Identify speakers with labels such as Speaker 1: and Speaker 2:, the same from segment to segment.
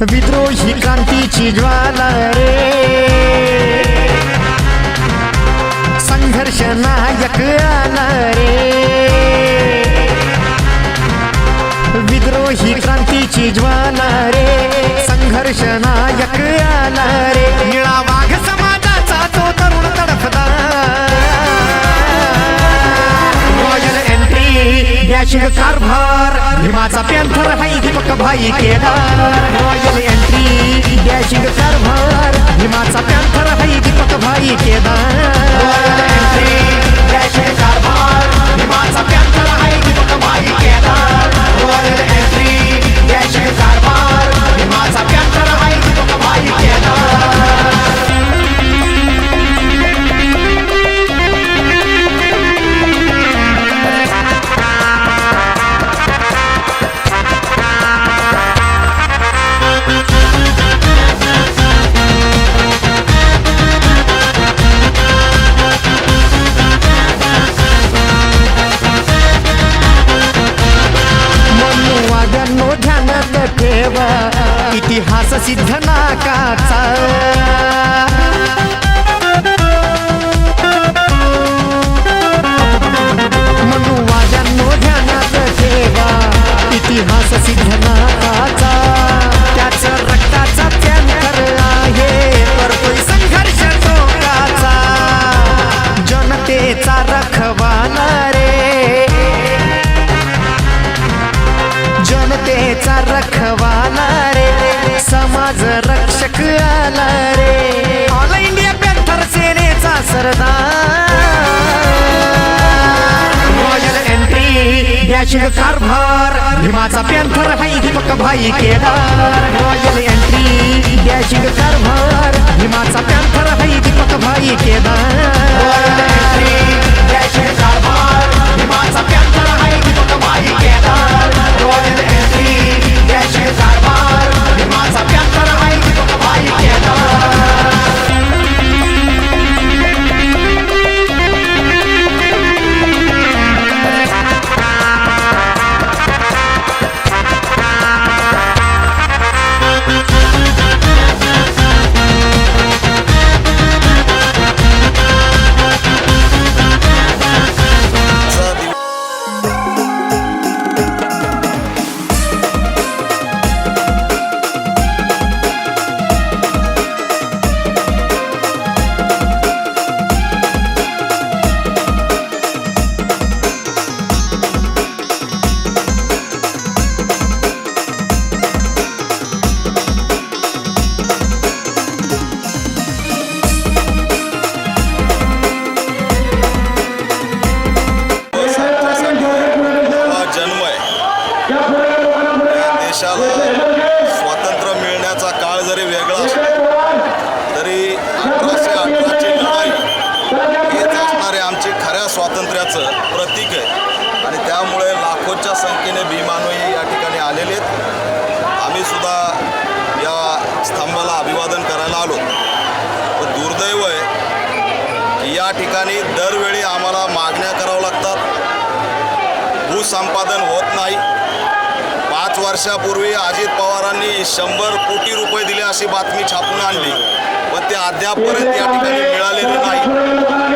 Speaker 1: विद्रोही क्रांतीची ज्वाला रे. संघर्ष नायक आला रे. विद्रोही क्रांतीची ज्वाला रे. संघर्ष नायक आला रे. निळा वाघ समाजाचा तो तरुण तडफदा. रॉयल एंट्री कारभार भीमाचा पॅन्थर हाय दीपक भाई केदार. रॉयल एंट्री डॅशिंग कारभार भीमाचा पॅन्थर हाय दीपक भाई केदार. रॉयल एंट्री डॅशिंग कारभार एंट्री कारभार. भीमाचा पॅन्थर हाय दीपक भाई केदार. रॉयल एंट्री डॅशिंग कारभार. भीमाचा पॅन्थर हाय दीपक भाई केदार. रॉयल एंट्री कारभार. भीमाचा पॅन्थर हाय दीपक भाई केदार. रॉयल एंट्री कारभार.
Speaker 2: स्वातंत्र्याचं प्रतीक आहे. आणि त्यामुळे लाखोच्या संख्येने भीमानवी या ठिकाणी आलेले आहेत. आम्ही सुद्धा या स्तंभाला अभिवादन करायला आलो. पण दुर्दैव आहे की या ठिकाणी दरवेळी आम्हाला मागण्या कराव्या लागतात. भूसंपादन होत नाही. पाच वर्षापूर्वी अजित पवारांनी शंभर कोटी रुपये दिले अशी बातमी छापून आणली. पण ते अद्यापपर्यंत या ठिकाणी मिळालेलं नाही.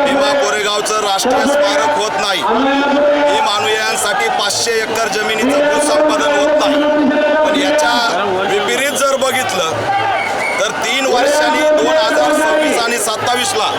Speaker 2: भीमा कोरेगावचं राष्ट्रीय स्मारक होत नाही. ही मानवीयांसाठी पाचशे एकर जमिनीचं भूसंपादन होत नाही. पण याच्या विपरीत जर बघितलं तर तीन वर्षांनी दोन हजार सव्वीस आणि सत्तावीसला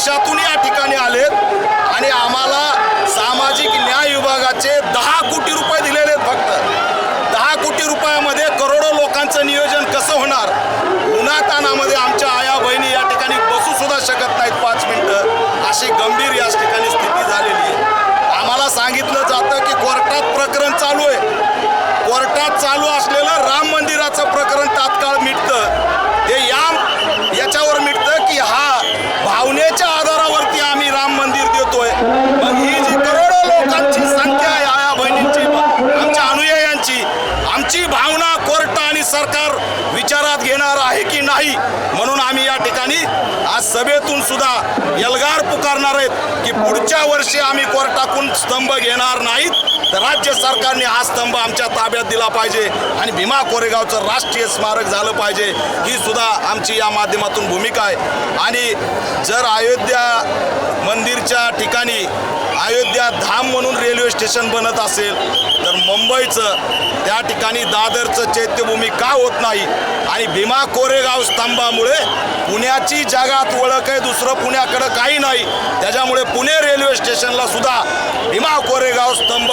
Speaker 2: देशातून या ठिकाणी आलेत आणि आम्हाला सामाजिक न्याय विभागाचे दहा कोटी रुपये दिलेले आहेत फक्त. दहा कोटी रुपयामध्ये करोडो लोकांचं नियोजन कसं होणार? उन्हातानामध्ये आमच्या आया बहिणी या ठिकाणी बसू सुद्धा शकत नाहीत पाच मिनिटं. अशी गंभीर याच ठिकाणी स्थिती झालेली आहे. आम्हाला सांगितलं जातं की कोर्टात प्रकरण चालू आहे. कोर्टात चालू असलेलं राम मंदिराचं प्रकरण तात्काळ मिटतं ते या याच्यावर मिटतं की हा भावनेच्या आधारावरती आम्ही राम मंदिर देतोय मग ही जी करोडो लोकांची संख्या आहे आया बहिणींची आमच्या अनुयायांची आमची भावना कोर्ट आणि विचारात घेणार आहे की नाही. म्हणून आम्ही या ठिकाणी आज सभेतून सुद्धा एल्गार पुकारणार आहेत की पुढच्या वर्षी आम्ही कोर्टाकून स्तंभ घेणार नाहीत. तर राज्य सरकारने हा स्तंभ आमच्या ताब्यात दिला पाहिजे आणि भीमा कोरेगावचं राष्ट्रीय स्मारक झालं पाहिजे. ही सुद्धा आमची या माध्यमातून भूमिका आहे. आणि जर अयोध्या मंदिरच्या ठिकाणी अयोध्या धाम म्हणून रेल्वे स्टेशन बनत असेल तर मुंबईचं त्या ठिकाणी दादरचं चैत्यभूमी का होत नाही? आणि भीमा कोरेगाव स्तंभामुळे पुण्याची जगात ओळख आहे दुसरं पुण्याकडं काही नाही. त्याच्यामुळे पुणे रेल्वे स्टेशनला सुद्धा भीमा कोरेगाव स्तंभ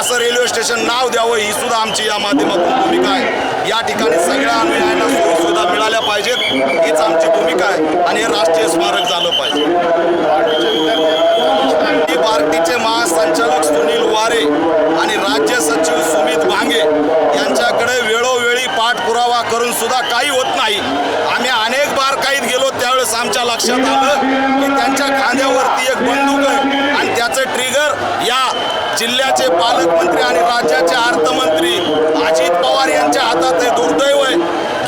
Speaker 2: असं रेल्वे स्टेशन नाव द्यावं ही सुद्धा आमची या माध्यमातून भूमिका आहे. या ठिकाणी सगळ्या अनुयायांना सोयीसुविधा मिळाल्या पाहिजेत हीच आमची भूमिका आहे. आणि हे राष्ट्रीय स्मारक झालं पाहिजे. पार्टीचे महासंचालक सुनील वारे आणि राज्य सचिव सुमित भांगे यांच्याकडे वेळोवेळी पाठपुरावा करून सुद्धा काही होत नाही. आम्ही अनेक बारकाईत गेलो त्यावेळेस आमच्या लक्षात आलं की त्यांच्या खांद्यावरती एक बंदूक आहे आणि त्याचं ट्रिगर या जिल्ह्याचे पालकमंत्री आणि राज्याचे अर्थमंत्री अजित पवार यांच्या हातात हे दुर्दैव आहे.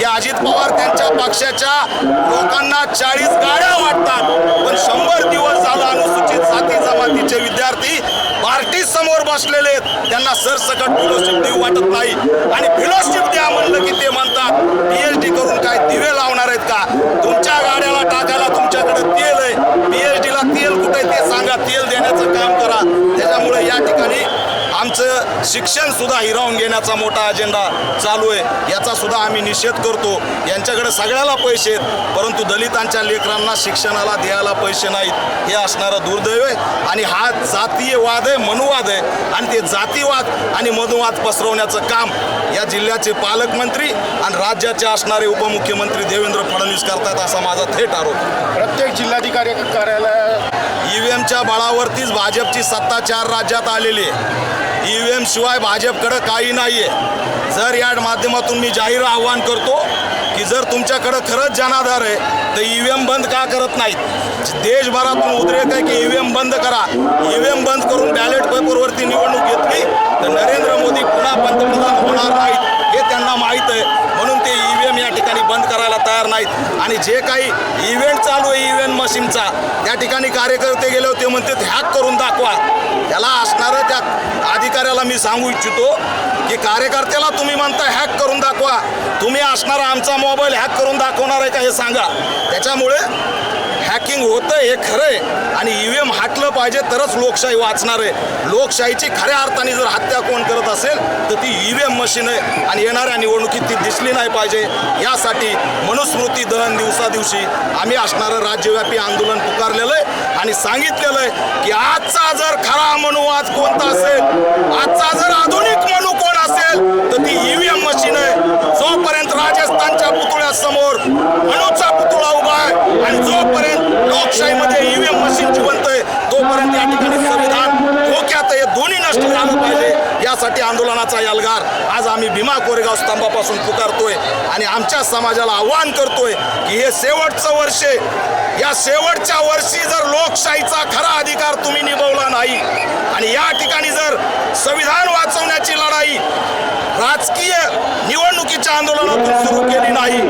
Speaker 2: की अजित पवार त्यांच्या पक्षाच्या लोकांना चाळीस गाड्या वाटतात. पण शंभर दिवस झाला अनुसूचित जाती जमातीचे विद्यार्थी पार्टी समोर बसलेले आहेत. त्यांना सरसकट फेलोशिप देऊ वाटत नाही. आणि फेलोशिप द्या म्हणलं की ते म्हणतात पीएचडी करून काय दिवे लावणार आहेत का? तुमच्या गाड्याला टाकायला तुमच्याकडे तेल आहे. पीएचडीला तेल कुठे ते सांगा. तेल देण्याचं काम करा. त्याच्यामुळे या ठिकाणी आमचं शिक्षण सुद्धा हिरावून घेण्याचा मोठा अजेंडा चालू आहे. याचा सुद्धा आम्ही निषेध करतो. यांच्याकडे सगळ्याला पैसे आहेत परंतु दलितांच्या लेकरांना शिक्षणाला द्यायला पैसे नाहीत. हे असणारं दुर्दैव आहे. आणि हा जातीय वाद आहे मनुवाद आहे. आणि ते जातीवाद आणि मनुवाद पसरवण्याचं काम या जिल्ह्याचे पालकमंत्री आणि राज्याचे असणारे उपमुख्यमंत्री देवेंद्र फडणवीस करतात असा माझा थेट आरोप
Speaker 3: प्रत्येक जिल्हाधिकारी कार्यालय
Speaker 2: ई व्ही एमच्या बळावरतीच भाजपची सत्ता चार राज्यात आलेली आहे. ई ईव्हीएम शिवाय भाजपकडं काही नाही आहे जर या माध्यमातून मी जाहीर आव्हान करतो की जर तुमच्याकडं खरंच जनाधार आहे तर ई व्ही एम बंद का करत नाहीत? देशभरातून उद्रेक आहे की ईव्हीएम बंद करा. ईव्हीएम बंद करून बॅलेट पेपरवरती निवडणूक घेतली तर नरेंद्र मोदी पुन्हा पंतप्रधान होणार नाहीत हे त्यांना माहीत आहे म्हणून ते ईव्हीएम या ठिकाणी बंद करायला तयार नाहीत. आणि जे काही इव्हेंट चालू आहे इव्हेंट मशीनचा त्या ठिकाणी कार्यकर्ते गेले होते म्हणते हॅक करून दाखवा. त्याला असणारं त्या अधिकाऱ्याला मी सांगू इच्छितो की कार्यकर्त्याला तुम्ही म्हणता हॅक करून दाखवा. तुम्ही असणारा आमचा मोबाईल हॅक करून दाखवणार आहे का हे सांगा. त्याच्यामुळे हॅकिंग होतं हे खरं आहे आणि ई व्ही एम हटलं पाहिजे तरच लोकशाही वाचणार आहे. लोकशाहीची खऱ्या अर्थाने जर हत्या कोण करत असेल तर ती ई व्ही एम मशीन आहे आणि येणाऱ्या निवडणुकीत ती दिसली नाही पाहिजे. यासाठी मनुस्मृती दहन दिवसा दिवशी आम्ही असणारं राज्यव्यापी आंदोलन पुकारलेलं आहे आणि सांगितलेलं आहे की आजचा जर खरा मनुवाद कोणता असेल आजचा जर आधुनिक मनु कोण असेल तर ती ई व्ही एम मशीन आहे. जोपर्यंत राजस्थानच्या पुतळ्यासमोर मनूचा पुतळा उभा आहे आणि जोपर्यंत लोकशाहीमध्ये ईव्हीएम मशीन जिवंत आहे तोपर्यंत या ठिकाणी संविधान धोक्यात आहे. हे दोन्ही नष्ट झालं पाहिजे यासाठी आंदोलनाचा यलगार आज आम्ही भीमा कोरेगाव स्तंभापासून पुकारतोय आणि आमच्या समाजाला आव्हान करतोय की हे शेवटचं वर्ष. या शेवटच्या वर्षी जर लोकशाहीचा खरा अधिकार तुम्ही निभवला नाही आणि या ठिकाणी जर संविधान वाचवण्याची लढाई राजकीय निवडणुकीच्या आंदोलनातून सुरू केली नाही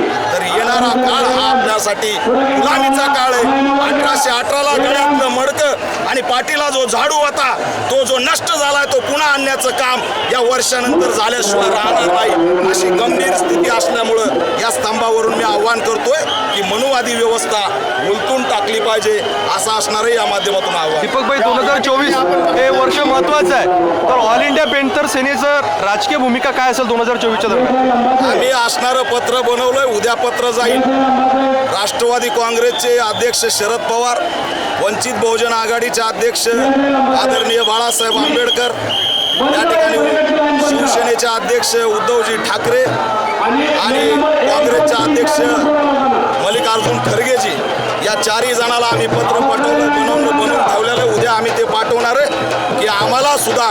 Speaker 2: येणारा काळ हा आपल्यासाठी गुलामीचा काळ आहे. अठराशे अठराला गळ्यातलं मडकं आणि पाठीला जो झाडू होता तो जो नष्ट झालाय तो पुन्हा आणण्याचं काम या वर्षानंतर झाल्याशिवाय राहणार नाही. अशी गंभीर स्थिती असल्यामुळं या स्तंभावरून मी आव्हान करतोय की मनुवादी व्यवस्था उलटून टाकली पाहिजे असं असणारही या माध्यमातून आव्हान.
Speaker 4: दीपक भाई दोन हजार चोवीस हे वर्ष महत्वाचं आहे. तर ऑल इंडिया पेंटर सेनेचं राजकीय भूमिका काय असेल दोन हजार चोवीसच्या दरम्यान?
Speaker 2: आम्ही असणारं पत्र बनवलंय उद्या पत्र जाईल राष्ट्रवादी काँग्रेसचे अध्यक्ष शरद पवार वंचित बहुजन आघाडीचे अध्यक्ष आदरणीय बाळासाहेब आंबेडकर त्या ठिकाणी शिवसेनेचे अध्यक्ष उद्धवजी ठाकरे आणि काँग्रेसचे अध्यक्ष मल्लिकार्जुन खरगेजी. या चारही जणाला आम्ही पत्र पाठवलं. बनवून बनवून ठेवलेलं आहे. उद्या आम्ही ते पाठवणार आहे की आम्हाला सुद्धा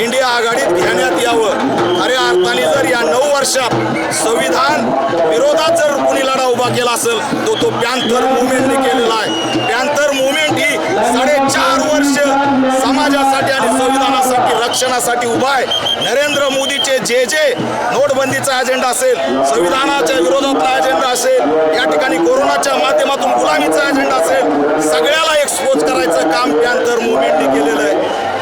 Speaker 2: इंडिया आघाडीत घेण्यात यावं. खऱ्या अर्थाने जर या नऊ वर्षात संविधान विरोधात जर कोणी लढा उभा केला असेल तो तो पॅन्थर मुवमेंटने केलेला आहे. पॅन्थर मुवमेंट ही साडेचार संविधानासाठी उभा आहे. नरेंद्र मोदीचे जे जे नोटबंदीचा अजेंडा असेल संविधानाच्या विरोधातला अजेंडा असेल या ठिकाणी कोरोनाच्या माध्यमातून गुलामीचा अजेंडा असेल सगळ्याला एक्सपोज करायचं काम पॅन्थर मुवमेंटने केलेलं आहे.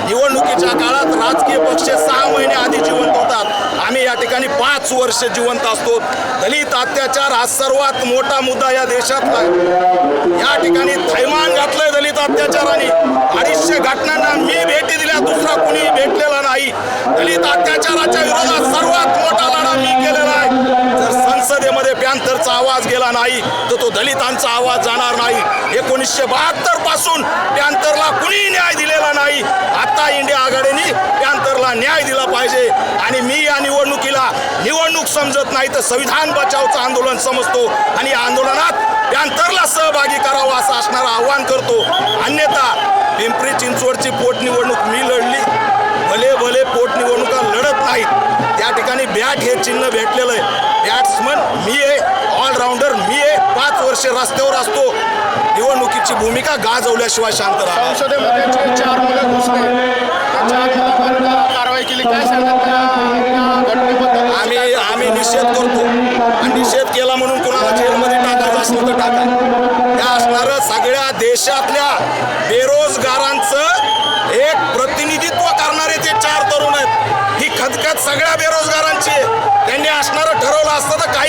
Speaker 2: निवडणुकीच्या काळात राजकीय पक्ष सहा महिने आधी जिवंत होतात. आम्ही या ठिकाणी पाच वर्ष जिवंत असतो. दलित अत्याचार हा सर्वात मोठा मुद्दा या देशातला आहे. या ठिकाणी थैमान घातलंय दलित अत्याचाराने. अडीचशे घटनांना मी भेटी दिल्या दुसरा कुणी भेटलेला नाही. दलित अत्याचाराच्या विरोधात सर्वात मोठा लढा मी केलेला आहे. जर संसदेमध्ये पॅन्थरचा आवाज गेला नाही तर तो दलितांचा आवाज जाणार नाही. एकोणीसशे बहात्तरपासून पॅन्थरला कुणी न्याय दिलेला नाही. आता इंडिया आघाडीने पॅन्थरला न्याय दिला पाहिजे. आणि मी या निवडणुकीला निवडणूक समजत नाही तर संविधान बचावचं आंदोलन समजतो. आणि या आंदोलनात पॅन्थरला सहभागी करावा असं असणारं आव्हान करतो. अन्यथा पिंपरी चिंचवडची पोटनिवडणूक मी लढली. भले भले पोटनिवडणुका लढत नाहीत. त्या ठिकाणी बॅट हे चिन्ह भेटलेलं आहे. बॅट्समन मी आहे. ऑलराऊंडर मी आहे. पाच वर्ष रस्त्यावर असतो. निवडणुकीची भूमिका गाजवल्याशिवाय शांत राहा
Speaker 5: संसदेमध्ये जे चार मुलं घुसले कारवाई केली? काय
Speaker 2: आम्ही आम्ही निषेध करतो. आणि निषेध केला म्हणून कुणाला जेलमध्ये टाकायचं असलं तर टाका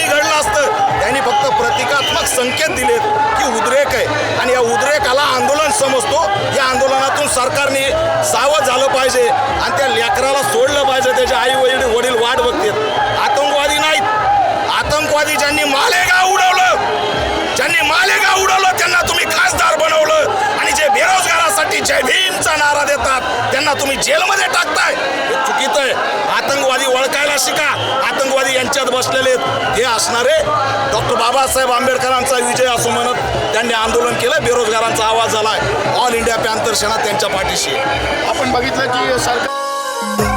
Speaker 2: काही घडलं असतं त्यांनी फक्त प्रतिकात्मक संकेत दिलेत की उद्रेक आहे. आणि या उद्रेकाला आंदोलन समजतो. या आंदोलनातून सरकारने सावध झालं पाहिजे आणि त्या लेकराला सोडलं पाहिजे. त्याचे आई वडील वडील वाट बघतात. आतंकवादी नाहीत. आतंकवादी ज्यांनी मालेगाव जय भीमचा नारा देतात. त्यांना तुम्ही जेलमध्ये टाकताय. हे चुकीचं आहे. आतंकवादी ओळखायला शिका. आतंकवादी यांच्यात बसलेले हे असणारे डॉक्टर बाबासाहेब आंबेडकरांचा विजय असो म्हणत त्यांनी आंदोलन केलं. बेरोजगारांचा आवाज झालाय. ऑल इंडिया पॅन्थर सेना त्यांच्या पाठीशी
Speaker 5: आपण बघितलं की सरकार